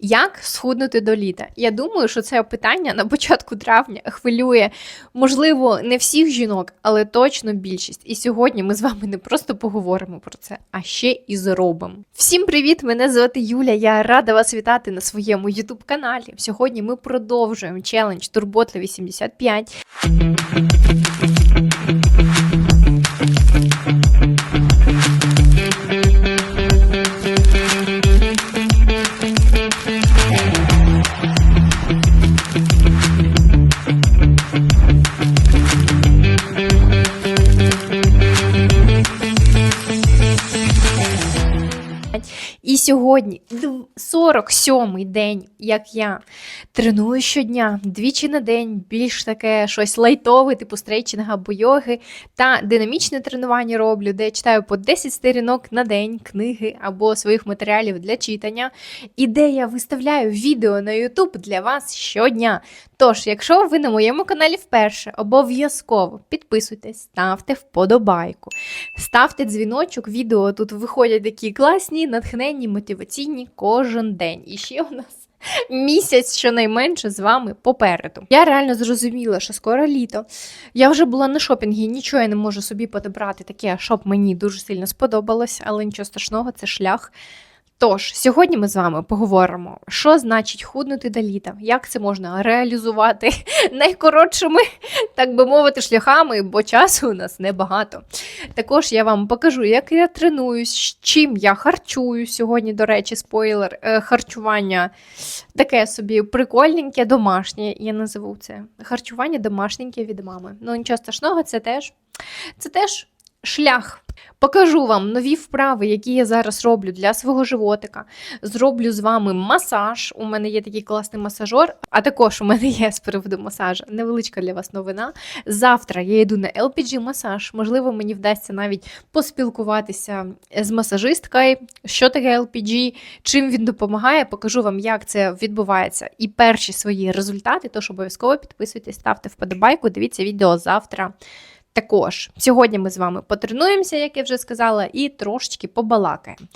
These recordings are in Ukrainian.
Як схуднути до літа? Я думаю, що це питання на початку травня хвилює, можливо, не всіх жінок, але точно більшість. І сьогодні ми з вами не просто поговоримо про це, а ще і зробимо. Всім привіт! Мене звати Юля. Я рада вас вітати на своєму youtube каналі. Сьогодні ми продовжуємо челендж Турботла 85. Сьогодні 47-й день, як я треную щодня, двічі на день, більш таке щось лайтове, типу стрейчинга або йоги, та динамічне тренування роблю, де я читаю по 10 сторінок на день книги або своїх матеріалів для читання, і де я виставляю відео на YouTube для вас щодня. Тож, якщо ви на моєму каналі вперше, обов'язково підписуйтесь, ставте вподобайку. Ставте дзвіночок, відео тут виходять такі класні, натхненні, мотиваційні кожен день. І ще у нас місяць щонайменше з вами попереду. Я реально зрозуміла, що скоро літо. Я вже була на шопінгі, нічого я не можу собі подобрати таке, щоб мені дуже сильно сподобалось, але нічого страшного, це шлях. Тож, сьогодні ми з вами поговоримо, що значить худнути до літа, як це можна реалізувати найкоротшими, так би мовити, шляхами, бо часу у нас небагато. Також я вам покажу, як я тренуюсь, чим я харчую. Сьогодні, до речі, спойлер, е, харчування таке собі прикольненьке, домашнє. Я називу це харчування домашненьке від мами. Ну, нічого страшного, це теж, це теж шлях. Покажу вам нові вправи, які я зараз роблю для свого животика. Зроблю з вами масаж. У мене є такий класний масажор, а також у мене є з приводу масажу невеличка для вас новина. Завтра я йду на LPG масаж. Можливо, мені вдасться навіть поспілкуватися з масажисткою, що таке LPG, чим він допомагає. Покажу вам, як це відбувається. І перші свої результати. Тож обов'язково підписуйтесь, ставте вподобайку, дивіться відео завтра. Також сьогодні ми з вами потренуємося, як я вже сказала, і трошечки побалакаємо.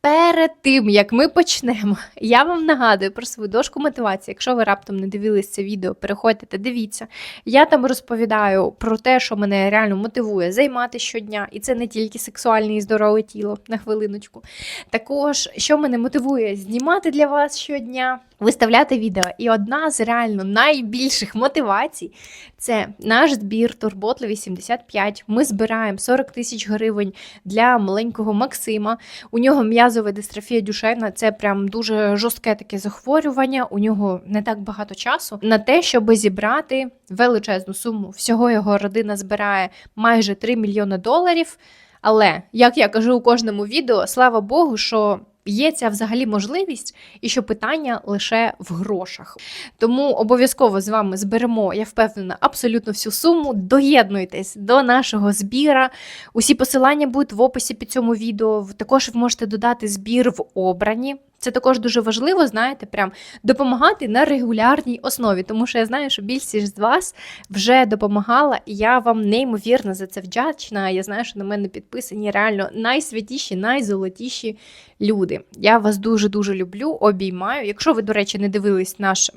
Перед тим, як ми почнемо, я вам нагадую про свою дошку мотивації. Якщо ви раптом не дивились це відео, переходьте та дивіться. Я там розповідаю про те, що мене реально мотивує займатися щодня, і це не тільки сексуальне і здорове тіло на хвилиночку. Також, що мене мотивує знімати для вас щодня, виставляти відео. І одна з реально найбільших мотивацій це наш збір Турботли 85. Ми збираємо 40 тисяч гривень для маленького Максима. У нього м'язова дистрофія дюшевна, це прям дуже жорстке таке захворювання. У нього не так багато часу на те, щоб зібрати величезну суму. Всього його родина збирає майже 3 мільйони доларів. Але як я кажу у кожному відео, слава Богу, що є ця взагалі можливість, і що питання лише в грошах. Тому обов'язково з вами зберемо, я впевнена, абсолютно всю суму. Доєднуйтесь до нашого збіра. Усі посилання будуть в описі під цьому відео. Також ви можете додати збір в обрані. Це також дуже важливо, знаєте, прям допомагати на регулярній основі, тому що я знаю, що більшість з вас вже допомагала, і я вам неймовірно за це вдячна. Я знаю, що на мене підписані реально найсвятіші, найзолотіші люди. Я вас дуже-дуже люблю, обіймаю. Якщо ви, до речі, не дивились наш.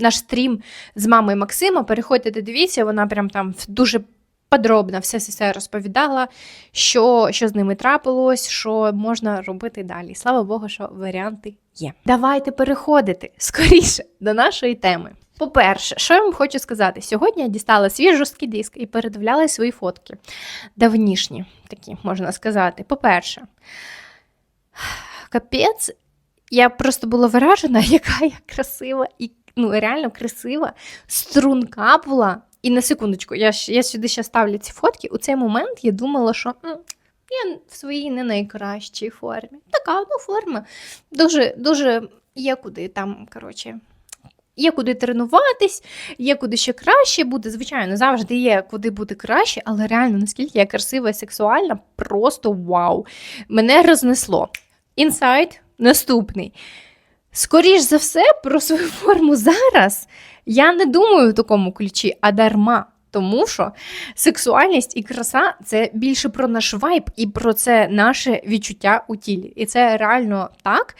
Наш стрім з мамою Максима, переходьте дивіться, вона прям там дуже подробно все все, розповідала, що, що з ними трапилось, що можна робити далі. Слава Богу, що варіанти є. Давайте переходити скоріше до нашої теми. По-перше, що я вам хочу сказати? Сьогодні я дістала свій жорсткий диск і передивляла свої фотки. Давнішні, такі можна сказати. По-перше, капець, я просто була вражена, яка я красива і ну, реально красива, струнка була. І на секундочку, я, я сюди ще ставлю ці фотки. У цей момент я думала, що м, я в своїй не найкращій формі. Така ну, форма. Дуже, дуже є куди там, коротше. Є куди тренуватись, є куди ще краще бути. Звичайно, завжди є куди бути краще, але реально, наскільки я красива і сексуальна, просто вау. Мене рознесло. Інсайт наступний. Скоріш за все, про свою форму зараз я не думаю в такому ключі, а дарма. Тому що сексуальність і краса це більше про наш вайб і про це наше відчуття у тілі. І це реально так.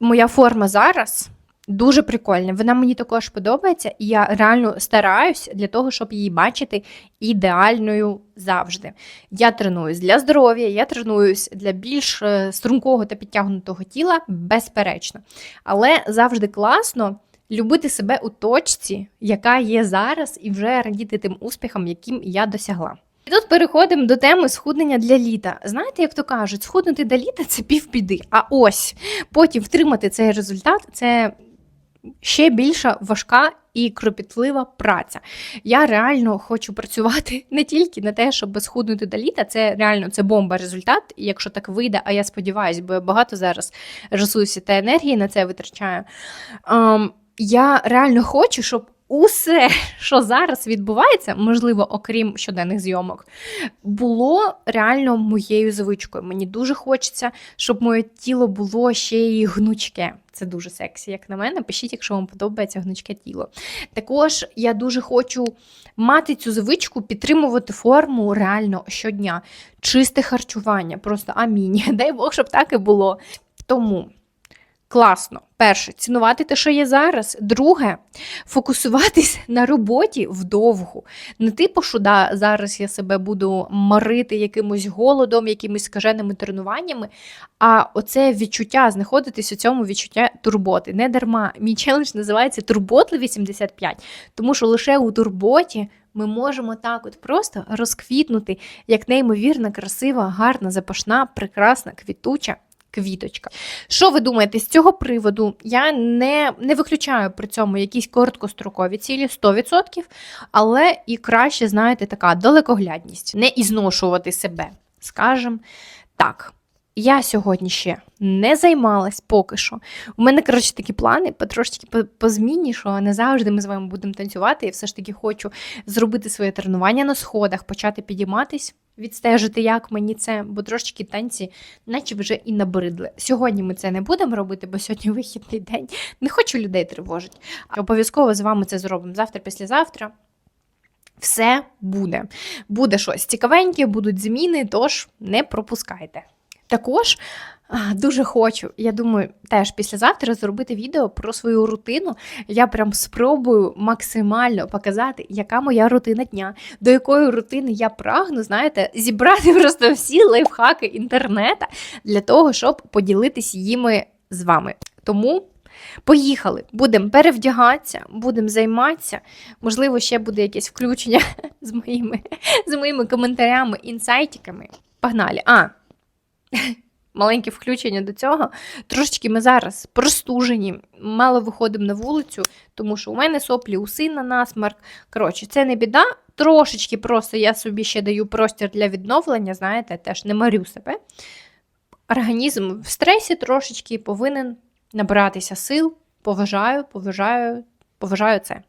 моя форма зараз дуже прикольна. Вона мені також подобається, і я реально стараюсь для того, щоб її бачити ідеальною завжди. Я тренуюсь для здоров'я, я тренуюсь для більш е, стрункого та підтягнутого тіла, безперечно. Але завжди класно. Любити себе у точці, яка є зараз, і вже радіти тим успіхам, яким я досягла. І тут переходимо до теми схуднення для літа. Знаєте, як то кажуть, схуднути до літа це півбіди. А ось потім втримати цей результат це ще більша важка і кропітлива праця. Я реально хочу працювати не тільки на те, щоб схуднути до літа. Це реально це бомба результат. І якщо так вийде, а я сподіваюся, бо я багато зараз ресурсів та енергії на це витрачаю. Я реально хочу, щоб усе, що зараз відбувається, можливо, окрім щоденних зйомок, було реально моєю звичкою. Мені дуже хочеться, щоб моє тіло було ще й гнучке. Це дуже сексі, як на мене. Пишіть, якщо вам подобається гнучке тіло. Також я дуже хочу мати цю звичку, підтримувати форму реально щодня. Чисте харчування, просто амінь. Дай Бог, щоб так і було. Тому класно. Перше, цінувати те, що є зараз. Друге, фокусуватись на роботі вдовгу. Не типу, що да, зараз я себе буду марити якимось голодом, якимись скаженими тренуваннями. А оце відчуття, знаходитись у цьому відчуття турботи. Не дарма. Мій челендж називається Турботливі 75, тому що лише у турботі. Ми можемо так от просто розквітнути, як неймовірно красива, гарна, запашна, прекрасна, квітуча квіточка. Що ви думаєте з цього приводу? Я не не виключаю при цьому якісь короткострокові цілі 100%, але і краще, знаєте, така далекоглядність, не ізношувати себе. Скажем так. Я сьогодні ще не займалась поки що. У мене, коротше, такі плани потрошки по, зміні, що не завжди ми з вами будемо танцювати. Я все ж таки хочу зробити своє тренування на сходах, почати підійматись, відстежити, як мені це, бо трошечки танці, наче вже і набридли. Сьогодні ми це не будемо робити, бо сьогодні вихідний день. Не хочу людей тривожити. Обов'язково з вами це зробимо завтра, післязавтра. Все буде. Буде щось цікавеньке, будуть зміни, тож не пропускайте. Також дуже хочу, я думаю, теж післязавтра зробити відео про свою рутину. Я прям спробую максимально показати, яка моя рутина дня, до якої рутини я прагну, знаєте, зібрати просто всі лайфхаки інтернету для того, щоб поділитися їми з вами. Тому. Поїхали, будемо перевдягатися, будемо займатися. Можливо, ще буде якесь включення з моїми з моїми коментарями, інсайтиками. Погнали! А, маленьке включення до цього. Трошечки ми зараз простужені, мало виходимо на вулицю, тому що у мене соплі, у сина насмарк. Коротше, це не біда. Трошечки просто я собі ще даю простір для відновлення, знаєте, теж не марю себе. Організм в стресі трошечки повинен набиратися сил. Поважаю, поважаю Поважаю це.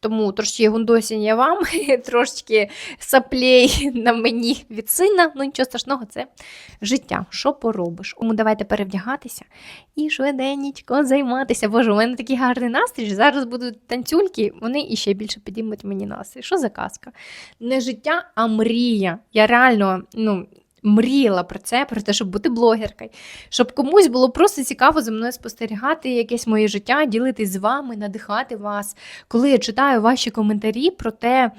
Тому трошки гундосіння вам, трошки саплей на мені від сина. Ну, нічого страшного, це життя. Що поробиш? Тому давайте перевдягатися і швиденько займатися. Боже, у мене такий гарний настрій. Зараз будуть танцюльки, вони іще більше підіймуть мені настрій. Що за казка? Не життя, а мрія. Я реально, ну мріяла про це, про те, щоб бути блогеркою, щоб комусь було просто цікаво за мною спостерігати якесь моє життя, ділитись з вами, надихати вас. Коли я читаю ваші коментарі про те,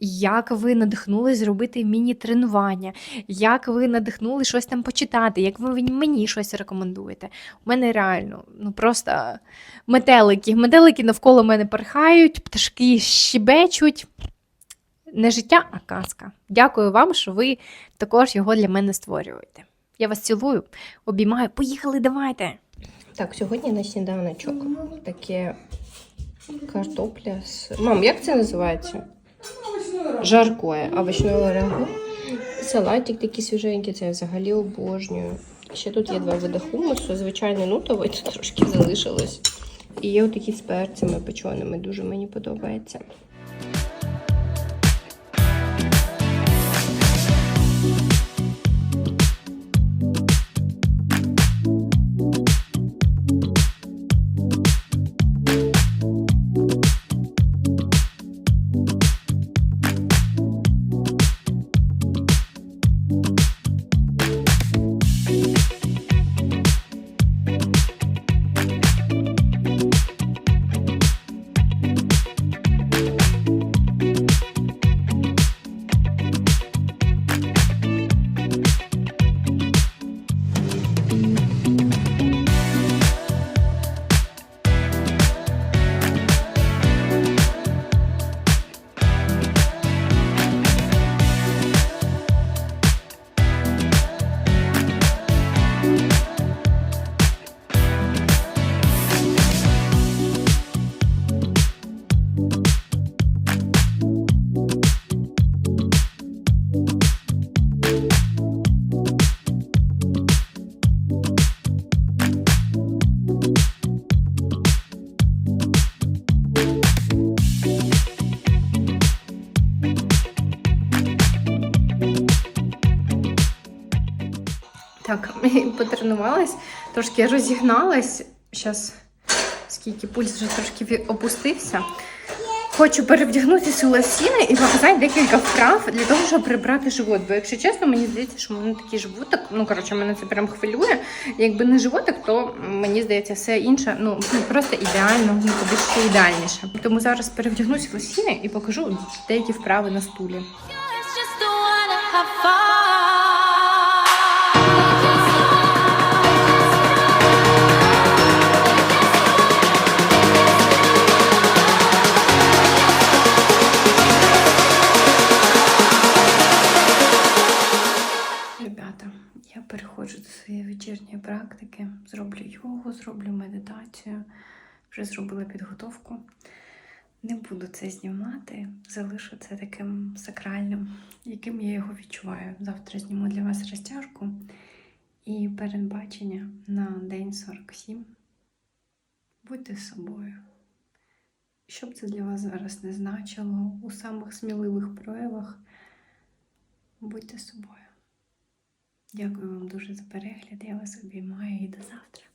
як ви надихнули зробити міні-тренування, як ви надихнули щось там почитати, як ви мені щось рекомендуєте. У мене реально ну просто метелики. Метелики навколо мене перхають, пташки щебечуть не життя, а казка. Дякую вам, що ви також його для мене створюєте. Я вас цілую, обіймаю. Поїхали, давайте! Так, сьогодні на сніданочок таке картопля з. Мам, як це називається? Жаркое, овочне рагу. Салатик такий свіженький, це я взагалі обожнюю. Ще тут є два види хумусу, звичайний нутовий, тут трошки залишилось. І є отакі з перцями печеними, дуже мені подобається. Потренувалась, трошки розігналась. Зараз, скільки пульс вже трошки опустився. Хочу перевдягнутися у лосіни і показати декілька вправ для того, щоб прибрати живот. Бо, якщо чесно, мені здається, що в мене такий животик. Ну, коротше, мене це прям хвилює. Якби не животик, то мені здається, все інше ну просто ідеально, ну куди ще ідеальніше. Тому зараз перевдягнусь в лосіни і покажу деякі вправи на стулі. Йогу, зроблю медитацію. Вже зробила підготовку. Не буду це знімати, залишу це таким сакральним, яким я його відчуваю. Завтра зніму для вас розтяжку і передбачення на день 47. Будьте собою. Що б це для вас зараз не значило у самих сміливих проявах, будьте собою. Дякую вам дуже за перегляд. Я вас обіймаю і до завтра.